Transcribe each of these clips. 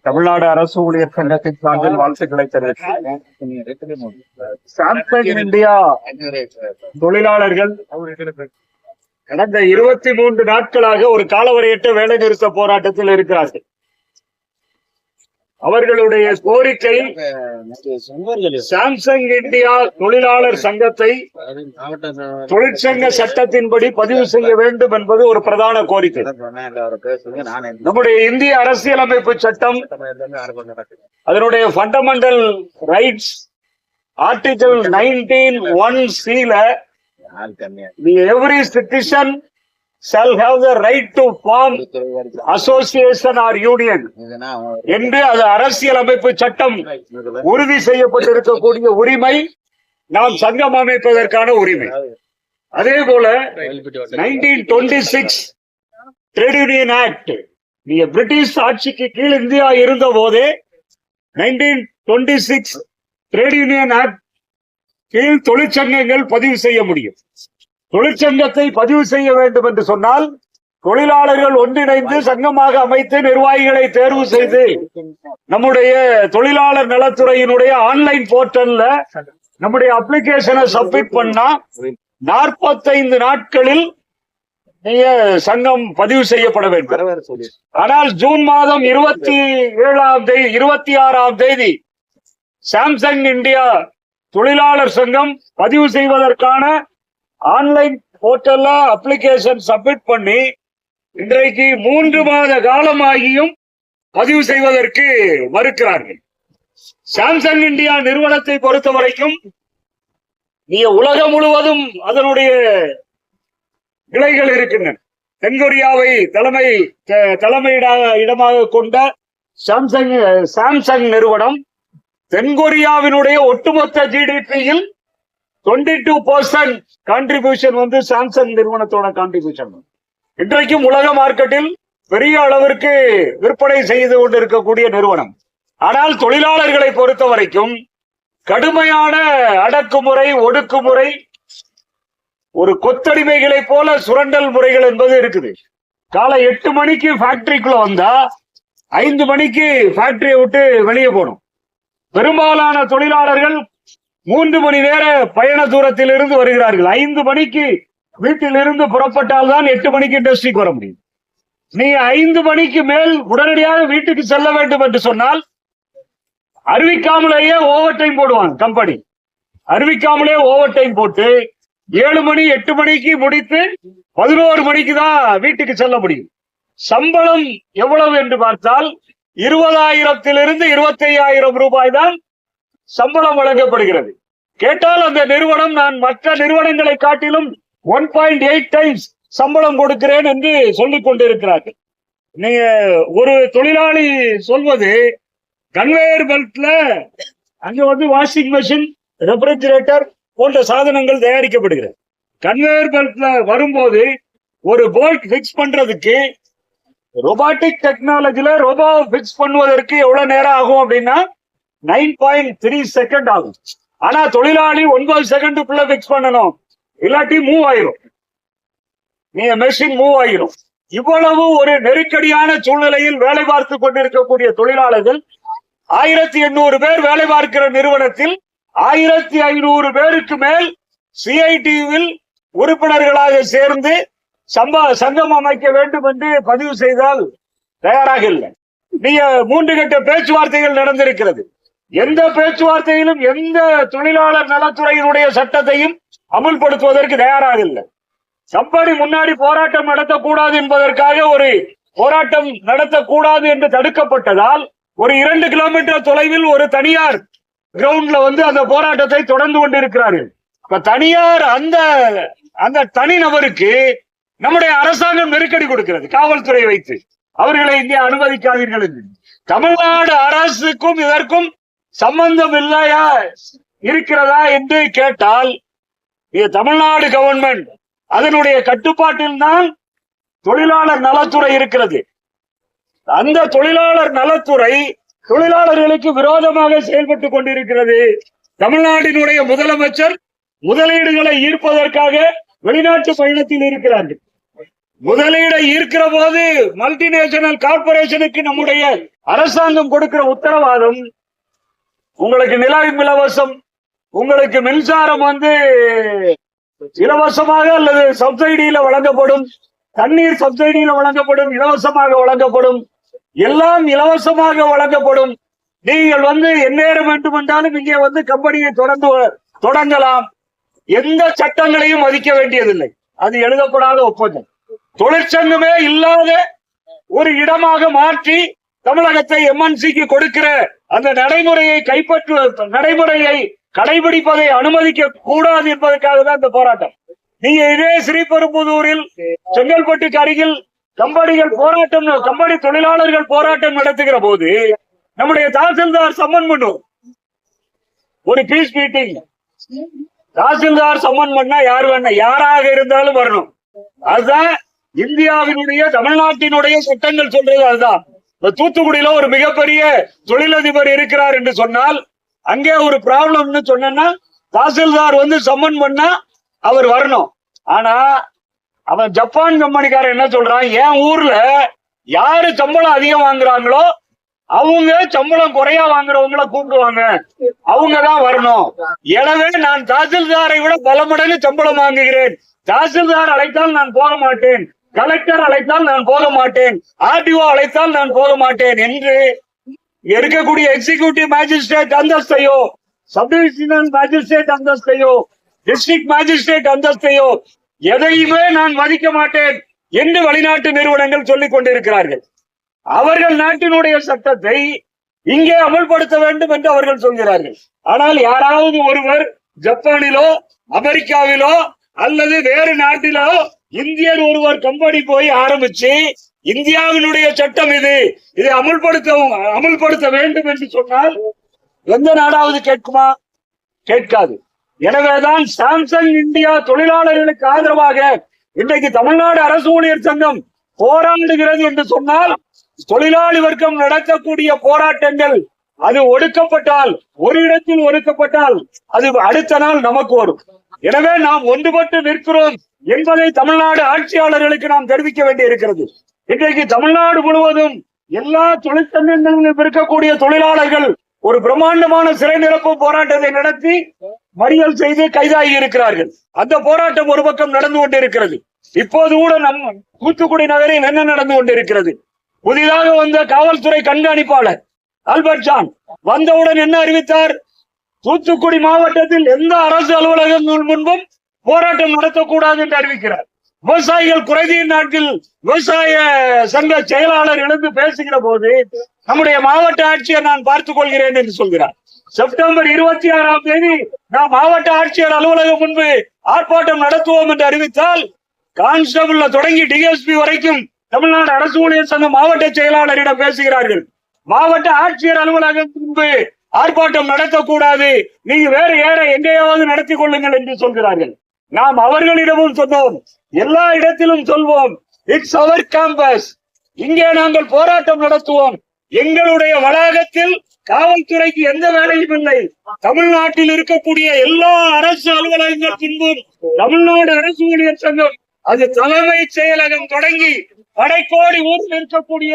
தமிழ்நாடு அரசு ஊழியர் சங்கத்தின் சார்பில் வாழ்த்துக்களை தெரிவித்தேன் இந்தியா தொழிலாளர்கள் கடந்த இருபத்தி மூன்று நாட்களாக ஒரு காலவரையற்ற வேலை நிறுத்த போராட்டத்தில் இருக்கிறார்கள். அவர்களுடைய கோரிக்கை சாம்சங் இந்தியா தொழிலாளர் சங்கத்தை தொழிற்சங்க சட்டத்தின்படி பதிவு செய்ய வேண்டும் என்பது ஒரு பிரதான கோரிக்கை. நம்முடைய இந்திய அரசியலமைப்பு சட்டம் அதனுடைய fundamental rights article nineteen one சில every citizen shall have the right to form association or union. என்று அது அரசியலமைப்பு சட்டம் உறுதி செய்யப்பட்டிருக்கக்கூடிய உரிமை நாம் சங்கம் அமைப்பதற்கான உரிமை. அதே போல nineteen twenty six trade union act நீங்க பிரிட்டிஷ் ஆட்சிக்கு கீழ் இந்தியா இருந்த போதே nineteen twenty six trade union act கீழ் தொழிற்சங்கங்கள் பதிவு செய்ய முடியும். தொழிற்சங்கத்தை பதிவு செய்ய வேண்டும் என்று சொன்னால் தொழிலாளர்கள் ஒன்றிணைந்து சங்கமாக அமைத்து நிர்வாகிகளை தேர்வு செய்து நம்முடைய தொழிலாளர் நலத்துறையினுடைய ஆன்லைன் போர்ட்டல்ல நம்முடைய அப்ளிகேஷனை சப்மிட் பண்ணா நாற்பத்தைந்து நாட்களில் நீங்க சங்கம் பதிவு செய்யப்பட வேண்டும். ஆனால் ஜூன் மாதம் இருபத்தி ஏழாம் தேதி இருபத்தி ஆறாம் தேதி சாம்சங் இந்தியா தொழிலாளர் சங்கம் பதிவு செய்வதற்கான ஆன்லைன் போர்ட்டல்ல அப்ளிகேஷன் சப்மிட் பண்ணி இன்றைக்கு மூன்று மாத காலமாகியும் பதிவு செய்வதற்கு மறுக்கிறார்கள். சாம்சங் இந்தியா நிறுவனத்தை பொறுத்த வரைக்கும் நீங்க உலகம் முழுவதும் அதனுடைய கிளைகள் இருக்கின்றன. தென்கொரியாவை தலைமை த- தலைமையிட இடமாக கொண்ட சாம்சங் சாம்சங் நிறுவனம் தென்கொரியாவினுடைய ஒட்டுமொத்த ஜிடிபியில் டுவெண்ட்டி டூ பர்சன்ட் கான்ட்ரிபியூஷன் வந்து சாம்சங் நிறுவனத்தோட கான்ட்ரிபியூஷன் இன்றைக்கும் உலக மார்க்கெட்டில் பெரிய அளவிற்கு விற்பனை செய்து கொண்டிருக்கக்கூடிய நிறுவனம். ஆனால் தொழிலாளர்களை பொறுத்த வரைக்கும் கடுமையான அடக்குமுறை ஒடுக்குமுறை ஒரு கொத்தடிமைகளை போல சுரண்டல் முறைகள் என்பது இருக்குது. காலை எட்டு மணிக்கு ஃபேக்டரிக்குள்ள வந்தா ஐந்து மணிக்கு ஃபேக்டரியை விட்டு வெளியே போகணும். பெரும்பாலான தொழிலாளர்கள் மூன்று மணி நேர பயண தூரத்தில் இருந்து வருகிறார்கள். ஐந்து மணிக்கு வீட்டில் இருந்து புறப்பட்டால் தான் எட்டு மணிக்கு இண்டஸ்ட்ரிக்கு வர முடியும். நீ ஐந்து மணிக்கு மேல் உடனடியாக வீட்டுக்கு செல்ல வேண்டும் என்று சொன்னால் அறிவிக்காமலேயே ஓவர் டைம் போடுவாங்க கம்பெனி அறிவிக்காமலே ஓவர் டைம் போட்டு ஏழு மணி எட்டு மணிக்கு முடித்து பதினோரு மணிக்கு தான் வீட்டுக்கு செல்ல முடியும். சம்பளம் எவ்வளவு என்று பார்த்தால் இருபதாயிரத்திலிருந்து இருபத்தி ஐயாயிரம் ரூபாய் தான் சம்பளம் வழங்கப்படுகிறது. கேட்டால் அந்த நிறுவனம் நான் மற்ற நிறுவனங்களை காட்டிலும் ஒன் பாயிண்ட் எயிட் டைம்ஸ் சம்பளம் கொடுக்கிறேன் என்று சொல்லிக் கொண்டிருக்கிறார்கள். நீங்க ஒரு தொழிலாளி சொல்வது கன்வேயர் பெல்ட்ல அங்க வந்து வாஷிங் மெஷின் ரெஃப்ரிஜிரேட்டர் போன்ற சாதனங்கள் தயாரிக்கப்படுகிறது. கன்வேயர் பெல்ட்ல வரும்போது ஒரு போல்ட் ஃபிக்ஸ் பண்றதுக்கு ரொபாட்டிக் டெக்னாலஜில ரோபோ ஃபிக்ஸ் பண்ணுவதற்கு எவ்வளவு நேரம் ஆகும் அப்படின்னா நைன் பாயிண்ட் த்ரீ செகண்ட் ஆகும். ஆனா தொழிலாளி ஒன்பது செகண்டுக்குள்ள பிக்ஸ் பண்ணணும். இல்லாட்டி மூவ் ஆயிரும். நீ மெஷின் மூவ் ஆயிரும். இவ்வளவு ஒரு நெருக்கடியான சூழ்நிலையில் வேலை பார்த்து கொண்டிருக்கக்கூடிய தொழிலாளர்கள் ஆயிரத்தி எண்ணூறு பேர் வேலை பார்க்கிற நிறுவனத்தில் ஆயிரத்தி ஐநூறு பேருக்கு மேல் சிஐடிவில் உறுப்பினர்களாக சேர்ந்து சம்ப சங்கம் அமைக்க வேண்டும் என்று பதிவு செய்தால் தயாராக இல்லை. நீங்க மூன்று கட்ட பேச்சுவார்த்தைகள் நடந்திருக்கிறது. எந்த பேச்சுவார்த்தையிலும் எந்த தொழிலாளர் நலத்துறையினுடைய சட்டத்தையும் அமுல்படுத்துவதற்கு தயாராக இல்லை. சம்படி முன்னாடி போராட்டம் நடத்தக்கூடாது என்பதற்காக ஒரு போராட்டம் நடத்தக்கூடாது என்று தடுக்கப்பட்டதால் ஒரு இரண்டு கிலோமீட்டர் தொலைவில் ஒரு தனியார் கிரவுண்ட்ல வந்து அந்த போராட்டத்தை தொடர்ந்து கொண்டிருக்கிறார்கள். இப்ப தனியார் அந்த அந்த தனி நபருக்கு நம்முடைய அரசாங்கம் நெருக்கடி கொடுக்கிறது காவல்துறை வைத்து. அவர்களை இங்கே அனுமதிக்காதீர்கள் என்று. தமிழ்நாடு அரசுக்கும் இதற்கும் சம்பந்தம் இல்லையா இருக்கிறதா என்று கேட்டால் இது தமிழ்நாடு கவர்மெண்ட் அதனுடைய கட்டுப்பாட்டில் தான் தொழிலாளர் நலத்துறை இருக்கிறது. அந்த தொழிலாளர் நலத்துறை தொழிலாளர்களுக்கு விரோதமாக செயல்பட்டு கொண்டிருக்கிறது. தமிழ்நாட்டினுடைய முதலமைச்சர் முதலீடுகளை ஈர்ப்பதற்காக வெளிநாட்டு பயணத்தில் இருக்கிறார்கள் முதலீடை ஈர்க்கிற போது மல்டிநேஷனல் கார்பரேஷனுக்கு நம்முடைய அரசாங்கம் கொடுக்கிற உத்தரவாதம் உங்களுக்கு நில இலவசம் உங்களுக்கு மின்சாரம் வந்து இலவசமாக அல்லது சப்சிடியில வழங்கப்படும் தண்ணீர் சப்சிடியில வழங்கப்படும் இலவசமாக வழங்கப்படும் எல்லாம் இலவசமாக வழங்கப்படும். நீங்கள் வந்து எந்நேரம் வேண்டுமென்றாலும் இங்கே வந்து கம்பெனியை தொடர்ந்து தொடங்கலாம். எந்த சட்டங்களையும் மதிக்க வேண்டியதில்லை. அது எழுதப்படாத ஒப்பந்தம். தொழிற்சங்கமே இல்லாத ஒரு இடமாக மாற்றி தமிழகத்தை எம்என்சிக்கு கொடுக்கிற அந்த நடைமுறையை கைப்பற்று நடைமுறையை கடைபிடிப்பதை அனுமதிக்க கூடாது என்பதற்காக தான் இந்த போராட்டம். நீங்க இதே ஸ்ரீபெரும்புதூரில் செங்கல்பட்டுக்கு அருகில் கம்பெனிகள் போராட்டம் கம்பெனி தொழிலாளர்கள் போராட்டம் நடத்துகிற போது நம்முடைய தாசில்தார் சம்மன் பண்ணும் ஒரு பீஸ் மீட்டிங் தாசில்தார் சம்மன் பண்ணா யார் வேணா யாராக இருந்தாலும் வரணும். அதுதான் இந்தியாவினுடைய தமிழ்நாட்டினுடைய சட்டங்கள் சொல்றது அதுதான். தூத்துக்குடியில ஒரு மிகப்பெரிய தொழிலதிபர் இருக்கிறார் என்று சொன்னால் அங்கே ஒரு ப்ராப்ளம்னு சொன்னா தாசில்தார் வந்து சம்மன் பண்ணா அவர் வரணும். ஆனா அவன் ஜப்பான் கம்பெனிக்காரன் என்ன சொல்றான்? என் ஊர்ல யாரு சம்பளம் அதிகம் வாங்குறாங்களோ அவங்க சம்பளம் குறையா வாங்குறவங்கள கூப்பிடுவாங்க. அவங்க தான் வரணும். எனவே நான் தாசில்தாரை விட பல மடங்கு சம்பளம் வாங்குகிறேன். தாசில்தார் அழைத்தால் நான் போக மாட்டேன். கலெக்டர் அழைத்தால் நான் போக மாட்டேன். ஆர்டிஓ அழைத்தால் நான் போக மாட்டேன் என்று இருக்கக்கூடிய எக்ஸிகியூட்டிவ் மேஜிஸ்ட்ரேட் அந்தஸ்தையோ சப்டிவிஷனல் மேஜிஸ்ட்ரேட் அந்தஸ்தையோ டிஸ்ட்ரிக்ட் மேஜிஸ்ட்ரேட் அந்தஸ்தையோ எதையுமே நான் மதிக்க மாட்டேன் என்று வெளிநாட்டு நிறுவனங்கள் சொல்லிக் கொண்டிருக்கிறார்கள். அவர்கள் நாட்டினுடைய சட்டத்தை இங்கே அமல்படுத்த வேண்டும் என்று அவர்கள் சொல்கிறார்கள். ஆனால் யாராவது ஒருவர் ஜப்பானிலோ அமெரிக்காவிலோ அல்லது வேறு நாட்டிலோ இந்தியர் ஒருவர் கம்பெனி போய் ஆரம்பிச்சு இந்தியாவினுடைய சட்டம் இது. இதை அமுல்படுத்த அமுல்படுத்த வேண்டும் என்று சொன்னால் எந்த நாடாவது கேட்குமா? கேட்காது. எனவேதான் சாம்சங் இந்தியா தொழிலாளர்களுக்கு ஆதரவாக இன்றைக்கு தமிழ்நாடு அரசு ஊழியர் சங்கம் போராடுகிறது என்று சொன்னால் தொழிலாளி வர்க்கம் நடத்தக்கூடிய போராட்டங்கள் அது ஒடுக்கப்பட்டால் ஒரு இடத்தில் ஒடுக்கப்பட்டால் அது அடுத்த நாள் நமக்கு வரும். எனவே நாம் ஒன்றுபட்டு நிற்கிறோம். என்பதை தமிழ்நாடு ஆட்சியாளர்களுக்கு நாம் தெரிவிக்க வேண்டி இருக்கிறது இன்றைக்கு தமிழ்நாடு முழுவதும் எல்லா தொழிற்சங்கங்களிலும் இருக்கக்கூடிய தொழிலாளர்கள் ஒரு பிரம்மாண்டமான சிறை நிரப்பு போராட்டத்தை நடத்தி மறியல் செய்து கைதாகி இருக்கிறார்கள். அந்த போராட்டம் ஒரு பக்கம் நடந்து கொண்டிருக்கிறது. இப்போது கூட நம் தூத்துக்குடி நகரில் என்ன நடந்து கொண்டிருக்கிறது? புதிதாக வந்த காவல்துறை கண்காணிப்பாளர் அல்பர்ட் ஜான் வந்தவுடன் என்ன அறிவித்தார்? தூத்துக்குடி மாவட்டத்தில் எந்த அரசு அலுவலகங்கள் முன்பும் போராட்டம் நடத்தக்கூடாது என்று அறிவிக்கிறார். விவசாயிகள் குறைதீர் நாட்டில் விவசாய சங்க செயலாளர் எழுந்து பேசுகிற போது நம்முடைய மாவட்ட ஆட்சியர் நான் பார்த்துக் கொள்கிறேன் என்று சொல்கிறார். செப்டம்பர் இருபத்தி ஆறாம் தேதி நாம் மாவட்ட ஆட்சியர் அலுவலகம் முன்பு ஆர்ப்பாட்டம் நடத்துவோம் என்று அறிவித்தால் கான்ஸ்டபிள்ல தொடங்கி டிஎஸ்பி வரைக்கும் தமிழ்நாடு அரசு ஊழியர் சங்க மாவட்ட செயலாளரிடம் பேசுகிறார்கள். மாவட்ட ஆட்சியர் அலுவலகம் முன்பு ஆர்ப்பாட்டம் நடத்தக்கூடாது. நீங்க வேற ஏற எங்கேயாவது நடத்தி கொள்ளுங்கள் என்று சொல்கிறார்கள். நாம் அவர்களிடமும் சொன்னோம். எல்லா இடத்திலும் சொல்வோம். இட்ஸ் அவர் கேம்பஸ் இங்கே நாங்கள் போராட்டம் நடத்துவோம். எங்களுடைய வளாகத்தில் காவல்துறைக்கு எந்த வேலையும் இல்லை. தமிழ்நாட்டில் இருக்கக்கூடிய எல்லா அரசு அலுவலகங்கள் பின்பும் தமிழ்நாடு அரசு ஊழியர் சங்கம் அது தலைமைச் செயலகம் தொடங்கி கடைக்கோடி ஊரில் இருக்கக்கூடிய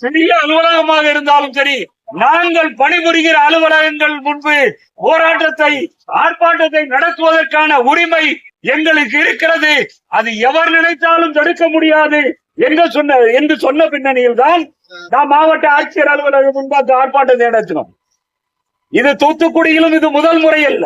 சிறிய அலுவலகமாக இருந்தாலும் சரி நாங்கள் பணிபுரிகிற அலுவலகங்கள் முன்பு போராட்டத்தை ஆர்ப்பாட்டத்தை நடத்துவதற்கான உரிமை எங்களுக்கு இருக்கிறது. அது எவர் நினைத்தாலும் தடுக்க முடியாது. என்று சொன்ன என்று சொன்ன பின்னணியில் தான் நாம் மாவட்ட ஆட்சியர் அலுவலகம் முன்பாக ஆர்ப்பாட்டத்தை நடத்தினோம். இது தூத்துக்குடியிலும் இது முதல் முறை அல்ல.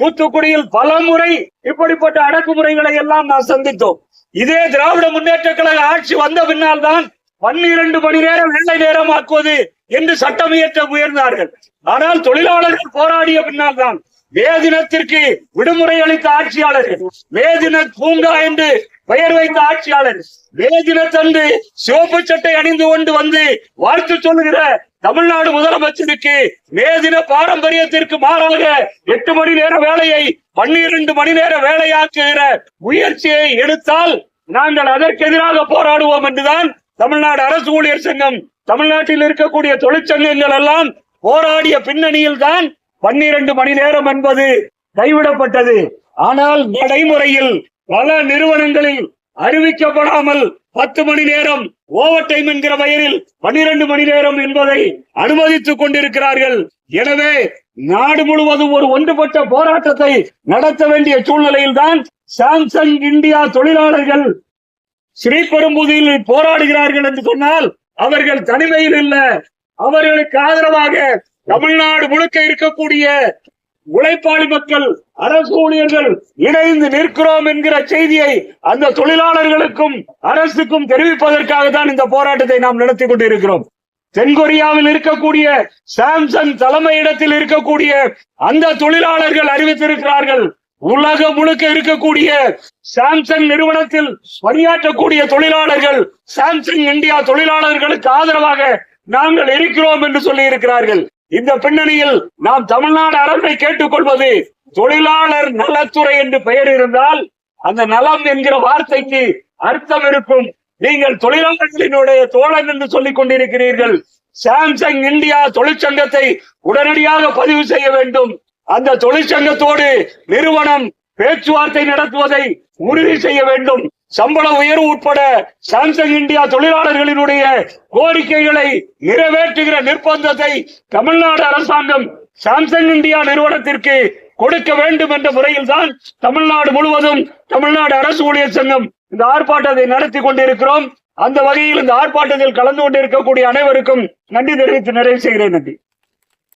தூத்துக்குடியில் பல முறை இப்படிப்பட்ட அடக்குமுறைகளை எல்லாம் நாம் சந்தித்தோம். இதே திராவிட முன்னேற்ற கழக ஆட்சி வந்த பின்னால் தான் பன்னிரண்டு மணி நேரம் வெள்ளை நேரம் ஆக்குவது என்று சட்டம் இயற்ற உயர்ந்தார்கள் ஆனால் தொழிலாளர்கள் போராடிய பின்னால் தான் வேதினத்திற்கு விடுமுறை அளித்த ஆட்சியாளர். வேதின பூங்கா என்று பெயர் வைத்த ஆட்சியாளர். வேதினத்தன்று சிவப்பு சட்டை அணிந்து கொண்டு வந்து வாழ்த்து சொல்லுகிற தமிழ்நாடு முதலமைச்சருக்கு மேதின பாரம்பரியத்திற்கு மாறாக எட்டு மணி நேர வேலையை பன்னிரண்டு மணி நேர வேலையாக்குகிற முயற்சியை எடுத்தால் நாங்கள் அதற்கு எதிராக போராடுவோம் என்றுதான் தமிழ்நாடு அரசு ஊழியர் சங்கம் தமிழ்நாட்டில் இருக்கக்கூடிய தொழிற்சங்கங்கள் எல்லாம் போராடிய பின்னணியில் தான் பன்னிரண்டு மணி நேரம் என்பது கைவிடப்பட்டது. ஆனால் நடைமுறையில் பல நிறுவனங்களில் அறிவிக்கப்படாமல் பத்து மணி நேரம் ஓவர் டைம் என்கிற பெயரில் பன்னிரண்டு மணி நேரம் என்பதை அனுமதித்துக் கொண்டிருக்கிறார்கள். எனவே நாடு முழுவதும் ஒரு ஒன்றுபட்ட போராட்டத்தை நடத்த வேண்டிய சூழ்நிலையில் தான் சாம்சங் இந்தியா தொழிலாளர்கள் ஸ்ரீபெரும்புதியில் போராடுகிறார்கள் என்று சொன்னால் அவர்கள் தனிமையில் இல்ல. அவர்களுக்கு ஆதரவாக தமிழ்நாடு முழுக்க இருக்கக்கூடிய உழைப்பாளி மக்கள் அரசு ஊழியர்கள் இணைந்து நிற்கிறோம் என்கிற செய்தியை அந்த தொழிலாளர்களுக்கும் அரசுக்கும் தெரிவிப்பதற்காக தான் இந்த போராட்டத்தை நாம் நடத்தி கொண்டிருக்கிறோம். தென்கொரியாவில் இருக்கக்கூடிய சாம்சங் தலைமையிடத்தில் இருக்கக்கூடிய அந்த தொழிலாளர்கள் அறிவித்திருக்கிறார்கள் உலகம் முழுக்க இருக்கக்கூடிய சாம்சங் நிறுவனத்தில் பணியாற்றக்கூடிய தொழிலாளர்கள் சாம்சங் இந்தியா தொழிலாளர்களுக்கு ஆதரவாக நாங்கள் இருக்கிறோம் என்று சொல்லி இருக்கிறார்கள் இந்த பின்னணியில் நாம் தமிழ்நாடு அரசை கேட்டுக்கொள்வது தொழிலாளர் நலத்துறை என்று பெயர் இருந்தால் அந்த நலம் என்கிற வார்த்தைக்கு அர்த்தம் இருக்கும். நீங்கள் தொழிலாளர்களினுடைய தோழன் என்று சொல்லிக் கொண்டிருக்கிறீர்கள். சாம்சங் இந்தியா தொழிற்சங்கத்தை உடனடியாக பதிவு செய்ய வேண்டும். அந்த தொழிற்சங்கத்தோடு நிறுவனம் பேச்சுவார்த்தை நடத்துவதை உறுதி செய்ய வேண்டும். சம்பள உயர்வு உட்பட சாம்சங் இந்தியா தொழிலாளர்களினுடைய கோரிக்கைகளை நிறைவேற்றுகிற நிர்பந்தத்தை தமிழ்நாடு அரசாங்கம் சாம்சங் இந்தியா நிறுவனத்திற்கு கொடுக்க வேண்டும் என்ற முறையில் தான் தமிழ்நாடு முழுவதும் தமிழ்நாடு அரசு ஊழியர் சங்கம் இந்த ஆர்ப்பாட்டத்தை நடத்தி கொண்டிருக்கிறோம். அந்த வகையில் இந்த ஆர்ப்பாட்டத்தில் கலந்து கொண்டிருக்கக்கூடிய அனைவருக்கும் நன்றி தெரிவித்து நிறைவு செய்கிறேன் நன்றி.